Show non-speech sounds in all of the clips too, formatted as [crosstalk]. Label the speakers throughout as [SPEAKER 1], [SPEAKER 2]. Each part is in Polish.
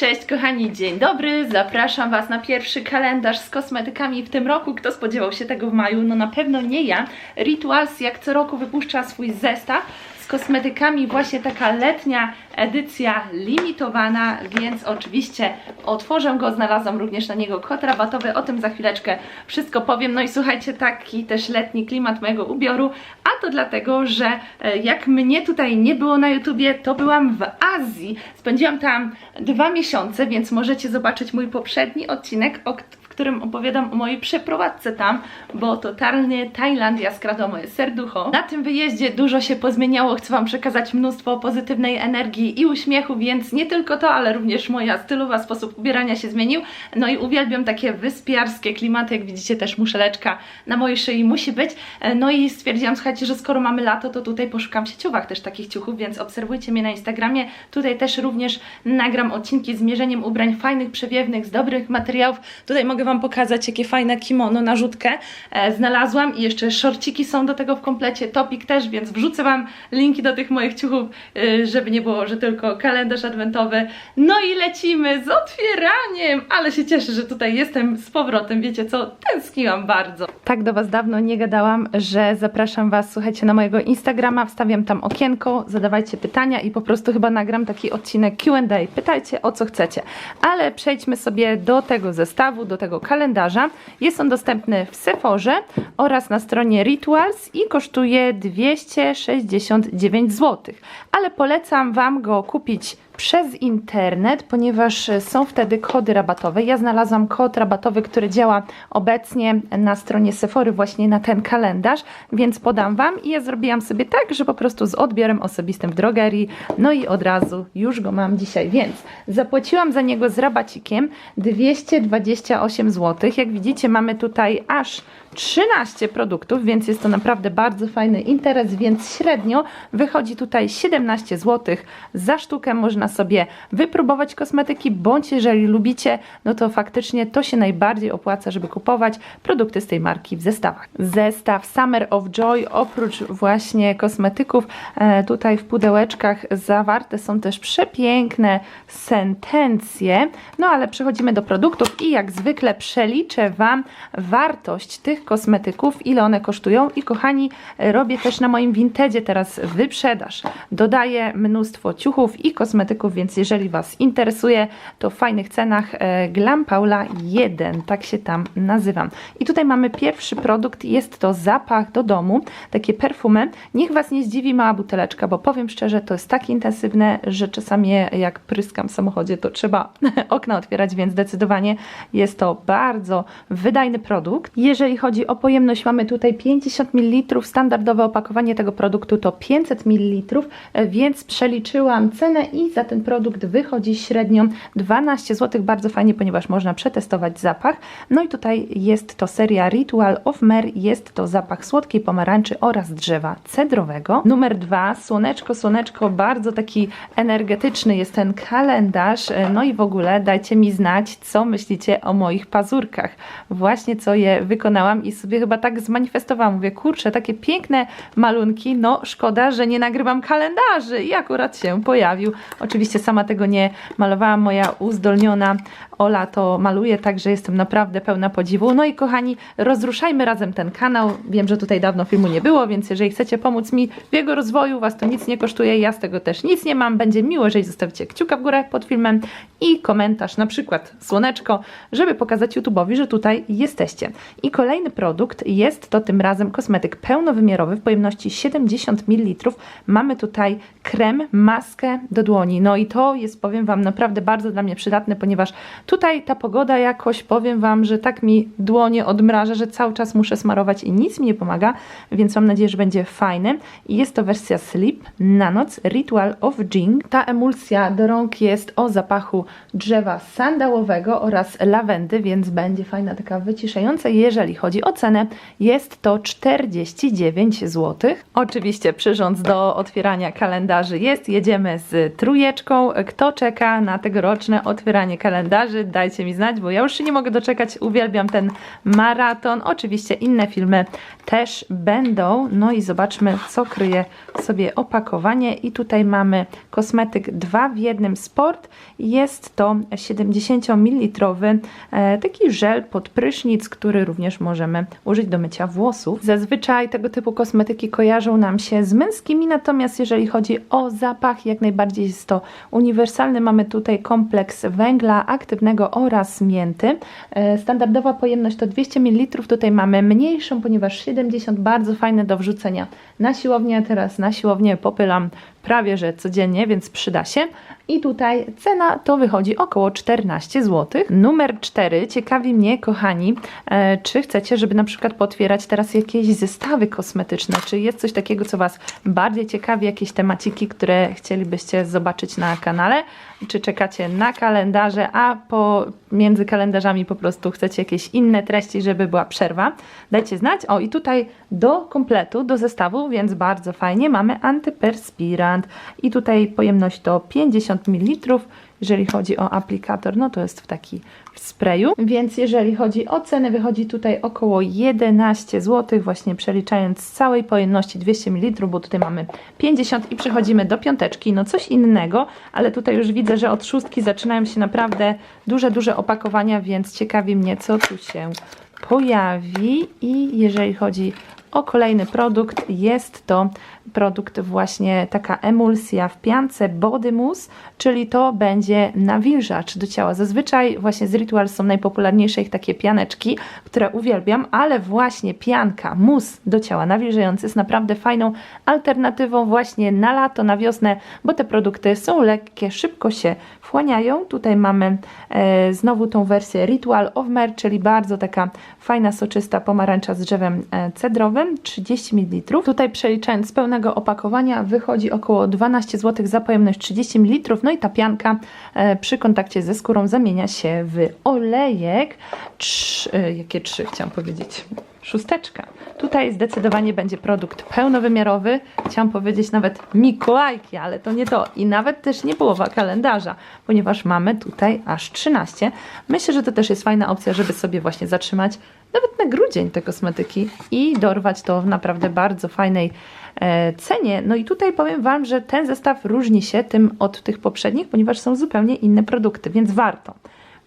[SPEAKER 1] Cześć kochani, dzień dobry. Zapraszam Was na pierwszy kalendarz z kosmetykami w tym roku. Kto spodziewał się tego w maju? No na pewno nie ja. Rituals jak co roku wypuszcza swój zestaw kosmetykami, właśnie taka letnia edycja limitowana, więc oczywiście otworzę go, znalazłam również na niego kod rabatowy, o tym za chwileczkę wszystko powiem. No i słuchajcie, taki też letni klimat mojego ubioru, a to dlatego, że e, jak mnie tutaj nie było na YouTubie, to byłam w Azji. Spędziłam tam dwa miesiące, więc możecie zobaczyć mój poprzedni odcinek, którym opowiadam o mojej przeprowadzce tam, bo totalnie Tajlandia skradła moje serducho. Na tym wyjeździe dużo się pozmieniało, chcę Wam przekazać mnóstwo pozytywnej energii i uśmiechu, więc nie tylko to, ale również moja stylowa sposób ubierania się zmienił. No i uwielbiam takie wyspiarskie klimaty, jak widzicie też muszeleczka na mojej szyi musi być. No i stwierdziłam, słuchajcie, że skoro mamy lato, to tutaj poszukam w sieciówach też takich ciuchów, więc obserwujcie mnie na Instagramie. Tutaj też również nagram odcinki z mierzeniem ubrań fajnych, przewiewnych, z dobrych materiałów. Tutaj mogę Wam pokazać, jakie fajne kimono na rzutkę e, znalazłam i jeszcze szorciki są do tego w komplecie, topik też, więc wrzucę Wam linki do tych moich ciuchów, e, żeby nie było, że tylko kalendarz adwentowy. No i lecimy z otwieraniem, ale się cieszę, że tutaj jestem z powrotem, wiecie co, tęskniłam bardzo. Tak do Was dawno nie gadałam, że zapraszam Was, słuchajcie, na mojego Instagrama, wstawiam tam okienko, zadawajcie pytania i po prostu chyba nagram taki odcinek Q&A. Pytajcie o co chcecie. Ale przejdźmy sobie do tego zestawu, do tego kalendarza. Jest on dostępny w Sephorze oraz na stronie Rituals i kosztuje 269 zł. Ale polecam Wam go kupić przez internet, ponieważ są wtedy kody rabatowe. Ja znalazłam kod rabatowy, który działa obecnie na stronie Sephory właśnie na ten kalendarz, więc podam Wam i ja zrobiłam sobie tak, że po prostu z odbiorem osobistym w drogerii, no i od razu już go mam dzisiaj, więc zapłaciłam za niego z rabacikiem 228 zł. Jak widzicie mamy tutaj aż 13 produktów, więc jest to naprawdę bardzo fajny interes, więc średnio wychodzi tutaj 17 zł za sztukę. Można sobie wypróbować kosmetyki, bądź jeżeli lubicie, no to faktycznie to się najbardziej opłaca, żeby kupować produkty z tej marki w zestawach. Zestaw Summer of Joy, oprócz właśnie kosmetyków, e, tutaj w pudełeczkach zawarte są też przepiękne sentencje. No ale przechodzimy do produktów i jak zwykle przeliczę Wam wartość tych kosmetyków, ile one kosztują i kochani, robię też na moim Vintedzie teraz wyprzedaż. Dodaję mnóstwo ciuchów i kosmetyków, więc jeżeli Was interesuje, to w fajnych cenach e, Glam Paula 1, tak się tam nazywam. I tutaj mamy pierwszy produkt, jest to zapach do domu, takie perfumy. Niech Was nie zdziwi mała buteleczka, bo powiem szczerze, to jest tak intensywne, że czasami jak pryskam w samochodzie, to trzeba [laughs] okna otwierać, więc zdecydowanie jest to bardzo wydajny produkt. Jeżeli chodzi o pojemność, mamy tutaj 50 ml, standardowe opakowanie tego produktu to 500 ml, więc przeliczyłam cenę i za ten produkt wychodzi średnio 12 zł, bardzo fajnie, ponieważ można przetestować zapach. No i tutaj jest to seria Ritual of Mer, jest to zapach słodkiej pomarańczy oraz drzewa cedrowego. Numer dwa, słoneczko, słoneczko, bardzo taki energetyczny jest ten kalendarz, no i w ogóle dajcie mi znać, co myślicie o moich pazurkach. Właśnie co je wykonałam i sobie chyba tak zmanifestowałam. Mówię, kurczę, takie piękne malunki, no szkoda, że nie nagrywam kalendarzy i akurat się pojawił. Oczywiście sama tego nie malowałam, moja uzdolniona Ola to maluje, także jestem naprawdę pełna podziwu. No i kochani, rozruszajmy razem ten kanał. Wiem, że tutaj dawno filmu nie było, więc jeżeli chcecie pomóc mi w jego rozwoju, Was to nic nie kosztuje, ja z tego też nic nie mam. Będzie miło, jeżeli zostawicie kciuka w górę pod filmem i komentarz, na przykład słoneczko, żeby pokazać YouTube'owi, że tutaj jesteście. I kolejny produkt jest to tym razem kosmetyk pełnowymiarowy w pojemności 70 ml. Mamy tutaj krem, maskę do dłoni. No i to jest, powiem Wam, naprawdę bardzo dla mnie przydatne, ponieważ tutaj ta pogoda jakoś, powiem Wam, że tak mi dłonie odmraża, że cały czas muszę smarować i nic mi nie pomaga, więc mam nadzieję, że będzie fajny. I jest to wersja Sleep na noc Ritual of Jing. Ta emulsja do rąk jest o zapachu drzewa sandałowego oraz lawendy, więc będzie fajna, taka wyciszająca. Jeżeli chodzi o cenę, jest to 49 zł. Oczywiście przyrząd do otwierania kalendarzy jest. Jedziemy z trójeczką świeczką. Kto czeka na tegoroczne otwieranie kalendarzy? Dajcie mi znać, bo ja już się nie mogę doczekać. Uwielbiam ten maraton. Oczywiście inne filmy też będą. No i zobaczmy, co kryje sobie opakowanie. I tutaj mamy kosmetyk 2 w jednym sport. Jest to 70 ml e, taki żel pod prysznic, który również możemy użyć do mycia włosów. Zazwyczaj tego typu kosmetyki kojarzą nam się z męskimi, natomiast jeżeli chodzi o zapach, jak najbardziej jest to uniwersalny. Mamy tutaj kompleks węgla aktywnego oraz mięty. E, Standardowa pojemność to 200 ml. Tutaj mamy mniejszą, ponieważ 70 bardzo fajne do wrzucenia na siłownię. Teraz na siłownię popylam prawie że codziennie, więc przyda się. I tutaj cena to wychodzi około 14 zł. Numer 4. Ciekawi mnie, kochani, e, czy chcecie, żeby na przykład potwierać teraz jakieś zestawy kosmetyczne? Czy jest coś takiego, co Was bardziej ciekawi, jakieś temaciki, które chcielibyście zobaczyć na kanale? Czy czekacie na kalendarze, a po, między kalendarzami po prostu chcecie jakieś inne treści, żeby była przerwa? Dajcie znać. O, i tutaj do kompletu, do zestawu, więc bardzo fajnie, mamy i tutaj pojemność to 50 ml. Jeżeli chodzi o aplikator, no to jest w taki w sprayu, więc jeżeli chodzi o cenę, wychodzi tutaj około 11 zł, właśnie przeliczając z całej pojemności 200 ml, bo tutaj mamy 50 i przechodzimy do piąteczki, no coś innego, ale tutaj już widzę, że od szóstki zaczynają się naprawdę duże, duże opakowania, więc ciekawi mnie, co tu się pojawi. I jeżeli chodzi o kolejny produkt, jest to produkt właśnie taka emulsja w piance Body Mousse, czyli to będzie nawilżacz do ciała. Zazwyczaj właśnie z Ritual są najpopularniejsze ich takie pianeczki, które uwielbiam, ale właśnie pianka, mus do ciała nawilżający jest naprawdę fajną alternatywą właśnie na lato, na wiosnę, bo te produkty są lekkie, szybko się wchłaniają. Tutaj mamy e, znowu tą wersję Ritual of Mer, czyli bardzo taka fajna, soczysta pomarańcza z drzewem e, cedrowym, 30 ml. Tutaj przeliczając z pełnego opakowania wychodzi około 12 zł za pojemność 30 ml. No i ta pianka e, przy kontakcie ze skórą zamienia się w olejek. Trz, e, jakie trzy chciałam powiedzieć? Szósteczka. Tutaj zdecydowanie będzie produkt pełnowymiarowy. Chciałam powiedzieć nawet Mikołajki, ale to nie to. I nawet też nie połowa kalendarza, ponieważ mamy tutaj aż 13. Myślę, że to też jest fajna opcja, żeby sobie właśnie zatrzymać nawet na grudzień te kosmetyki i dorwać to w naprawdę bardzo fajnej e, cenie. No i tutaj powiem Wam, że ten zestaw różni się tym od tych poprzednich, ponieważ są zupełnie inne produkty, więc warto.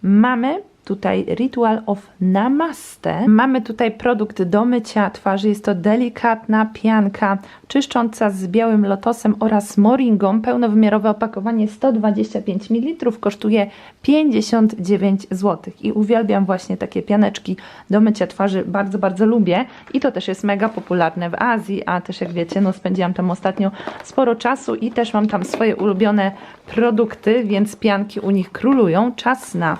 [SPEAKER 1] Mamy tutaj Ritual of Namaste. Mamy tutaj produkt do mycia twarzy. Jest to delikatna pianka czyszcząca z białym lotosem oraz moringą. Pełnowymiarowe opakowanie 125 ml kosztuje 59 zł. I uwielbiam właśnie takie pianeczki do mycia twarzy. Bardzo, bardzo lubię. I to też jest mega popularne w Azji, a też jak wiecie, no spędziłam tam ostatnio sporo czasu i też mam tam swoje ulubione produkty, więc pianki u nich królują. Czas na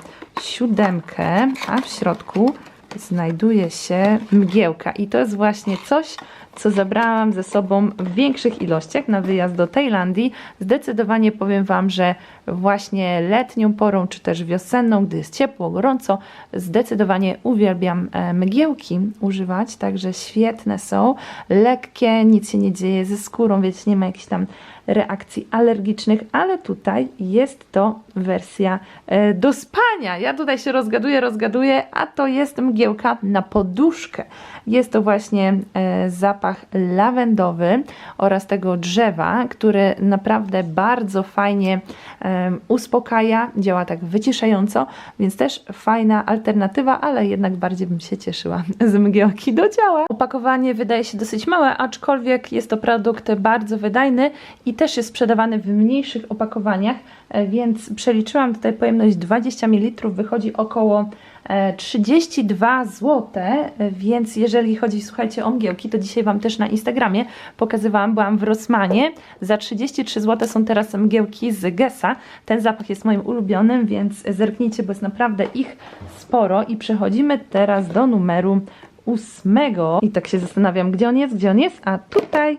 [SPEAKER 1] a w środku znajduje się mgiełka. I to jest właśnie coś, co zabrałam ze sobą w większych ilościach na wyjazd do Tajlandii. Zdecydowanie powiem Wam, że właśnie letnią porą, czy też wiosenną, gdy jest ciepło, gorąco, zdecydowanie uwielbiam e, mgiełki używać, także świetne są, lekkie, nic się nie dzieje ze skórą, wiecie, nie ma jakichś tam reakcji alergicznych, ale tutaj jest to wersja e, do spania. Ja tutaj się rozgaduję, rozgaduję, a to jest mgiełka na poduszkę. Jest to właśnie e, zapach lawendowy oraz tego drzewa, który naprawdę bardzo fajnie e, uspokaja, działa tak wyciszająco, więc też fajna alternatywa, ale jednak bardziej bym się cieszyła [laughs] z mgiełki do ciała. Opakowanie wydaje się dosyć małe, aczkolwiek jest to produkt bardzo wydajny i też jest sprzedawany w mniejszych opakowaniach, e, więc przeliczyłam tutaj pojemność 20 ml, wychodzi około e, 32 zł, e, więc jeżeli chodzi, słuchajcie, o mgiełki, to dzisiaj Wam też na Instagramie pokazywałam, byłam w Rossmanie, za 33 zł są teraz mgiełki z Gessa, ten zapach jest moim ulubionym, więc zerknijcie, bo jest naprawdę ich sporo. I przechodzimy teraz do numeru ósmego. I tak się zastanawiam, gdzie on jest, gdzie on jest, a tutaj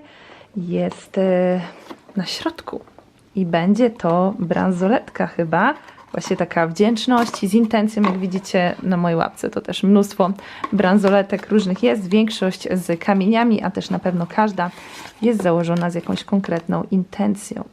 [SPEAKER 1] jest e, na środku. I będzie to bransoletka chyba, właśnie taka wdzięczność z intencją, jak widzicie na mojej łapce, to też mnóstwo bransoletek różnych jest, większość z kamieniami, a też na pewno każda jest założona z jakąś konkretną intencją.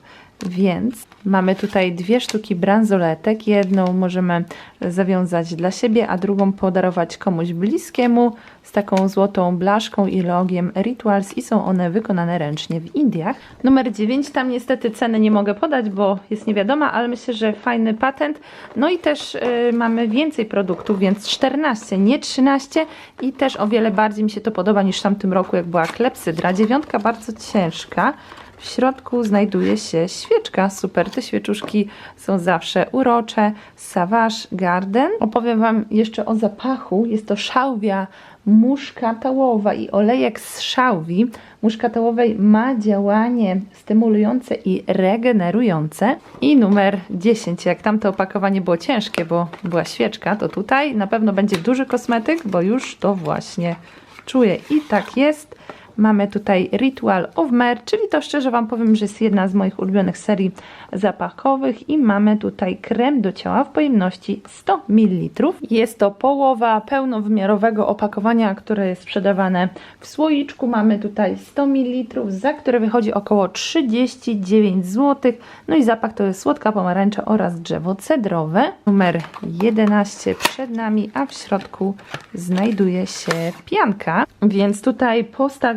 [SPEAKER 1] Więc mamy tutaj dwie sztuki bransoletek. Jedną możemy zawiązać dla siebie, a drugą podarować komuś bliskiemu z taką złotą blaszką i logiem Rituals i są one wykonane ręcznie w Indiach. Numer 9, tam niestety ceny nie mogę podać, bo jest niewiadoma, ale myślę, że fajny patent. No i też y, mamy więcej produktów, więc 14, nie 13 i też o wiele bardziej mi się to podoba niż w tamtym roku, jak była klepsydra. Dziewiątka bardzo ciężka. W środku znajduje się świeczka. Super, te świeczuszki są zawsze urocze. Savage Garden. Opowiem Wam jeszcze o zapachu. Jest to szałwia muszkatałowa i olejek z szałwi muszkatałowej ma działanie stymulujące i regenerujące. I numer 10. Jak tamto opakowanie było ciężkie, bo była świeczka, to tutaj na pewno będzie duży kosmetyk, bo już to właśnie czuję. I tak jest. Mamy tutaj Ritual of Mer, czyli to szczerze Wam powiem, że jest jedna z moich ulubionych serii zapachowych i mamy tutaj krem do ciała w pojemności 100 ml. Jest to połowa pełnowymiarowego opakowania, które jest sprzedawane w słoiczku. Mamy tutaj 100 ml, za które wychodzi około 39 zł. No i zapach to jest słodka pomarańcza oraz drzewo cedrowe. Numer 11 przed nami, a w środku znajduje się pianka, więc tutaj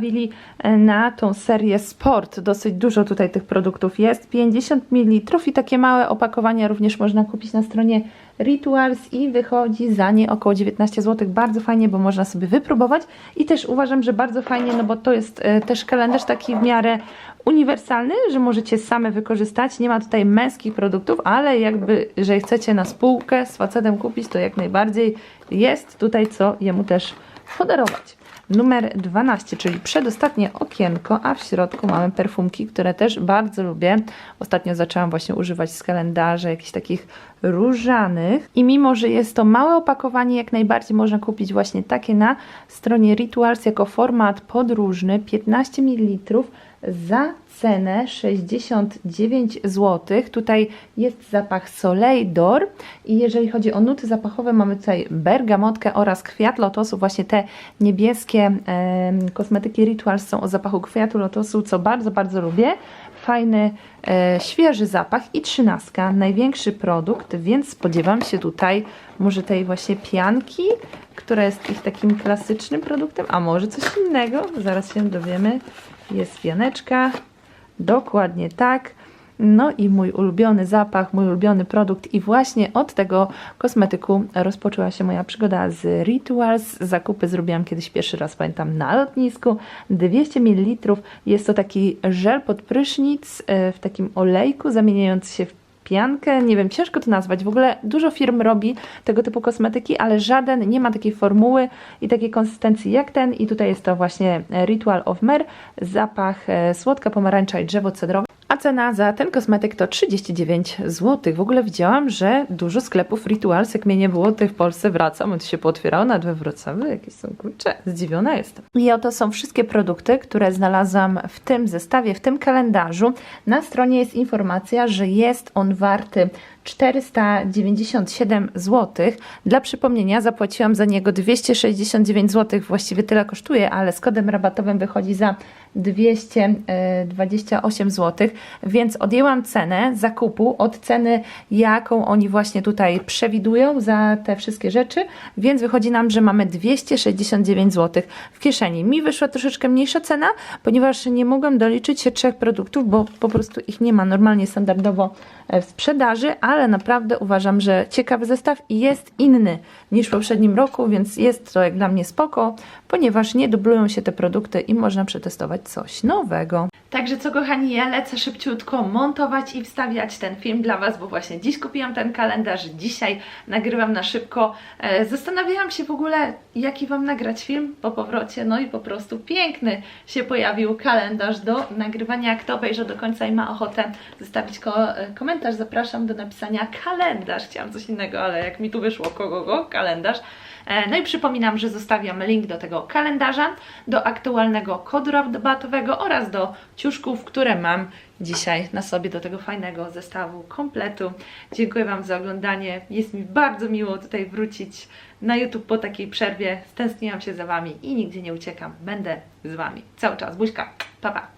[SPEAKER 1] postawili na tą serię Sport. Dosyć dużo tutaj tych produktów jest. 50 ml i takie małe opakowania również można kupić na stronie Rituals i wychodzi za nie około 19 zł. Bardzo fajnie, bo można sobie wypróbować i też uważam, że bardzo fajnie, no bo to jest e, też kalendarz taki w miarę uniwersalny, że możecie same wykorzystać. Nie ma tutaj męskich produktów, ale jakby, że chcecie na spółkę z facetem kupić, to jak najbardziej jest tutaj co jemu też podarować numer 12, czyli przedostatnie okienko, a w środku mamy perfumki, które też bardzo lubię. Ostatnio zaczęłam właśnie używać z kalendarza jakichś takich różanych i mimo, że jest to małe opakowanie, jak najbardziej można kupić właśnie takie na stronie Rituals jako format podróżny 15 ml za cenę 69 zł. Tutaj jest zapach Soleil d'Or i jeżeli chodzi o nuty zapachowe, mamy tutaj bergamotkę oraz kwiat lotosu. Właśnie te niebieskie e, kosmetyki Rituals są o zapachu kwiatu lotosu, co bardzo, bardzo lubię. Fajny, e, świeży zapach i trzynastka, największy produkt, więc spodziewam się tutaj może tej właśnie pianki, która jest ich takim klasycznym produktem, a może coś innego, zaraz się dowiemy. Jest pianeczka, Dokładnie tak. No i mój ulubiony zapach, mój ulubiony produkt i właśnie od tego kosmetyku rozpoczęła się moja przygoda z Rituals. Zakupy zrobiłam kiedyś pierwszy raz, pamiętam, na lotnisku. 200 ml. Jest to taki żel pod prysznic e, w takim olejku zamieniający się w piankę, nie wiem, ciężko to nazwać. W ogóle dużo firm robi tego typu kosmetyki, ale żaden nie ma takiej formuły i takiej konsystencji jak ten. I tutaj jest to właśnie Ritual of Mer, zapach e, słodka pomarańcza i drzewo cedrowe. A cena za ten kosmetyk to 39 zł. W ogóle widziałam, że dużo sklepów Rituals, jak mnie nie było tutaj w Polsce, wracam, on się pootwierało nawet we Wrocławiu, jakieś są kurcze, zdziwiona jestem. I oto są wszystkie produkty, które znalazłam w tym zestawie, w tym kalendarzu. Na stronie jest informacja, że jest on warty 497 zł. Dla przypomnienia zapłaciłam za niego 269 zł, właściwie tyle kosztuje, ale z kodem rabatowym wychodzi za 228 zł, więc odjęłam cenę zakupu od ceny, jaką oni właśnie tutaj przewidują za te wszystkie rzeczy, więc wychodzi nam, że mamy 269 zł w kieszeni. Mi wyszła troszeczkę mniejsza cena, ponieważ nie mogłam doliczyć się trzech produktów, bo po prostu ich nie ma normalnie standardowo e, w sprzedaży, ale naprawdę uważam, że ciekawy zestaw i jest inny niż w poprzednim roku, więc jest to jak dla mnie spoko, ponieważ nie dublują się te produkty i można przetestować coś nowego. Także co kochani, ja lecę szybciutko montować i wstawiać ten film dla Was, bo właśnie dziś kupiłam ten kalendarz, dzisiaj nagrywam na szybko. E, zastanawiałam się w ogóle, jaki Wam nagrać film po powrocie, no i po prostu piękny się pojawił kalendarz do nagrywania. Kto obejrzy do końca i ma ochotę zostawić ko e, komentarz, zapraszam do napisania kalendarz. Chciałam coś innego, ale jak mi tu wyszło, kogo go, kalendarz. E, no i przypominam, że zostawiam link do tego kalendarza, do aktualnego kodu rabatowego oraz do ciuszków, które mam dzisiaj na sobie do tego fajnego zestawu kompletu. Dziękuję Wam za oglądanie. Jest mi bardzo miło tutaj wrócić na YouTube po takiej przerwie. Stęskniłam się za Wami i nigdzie nie uciekam. Będę z Wami cały czas. Buźka, pa pa!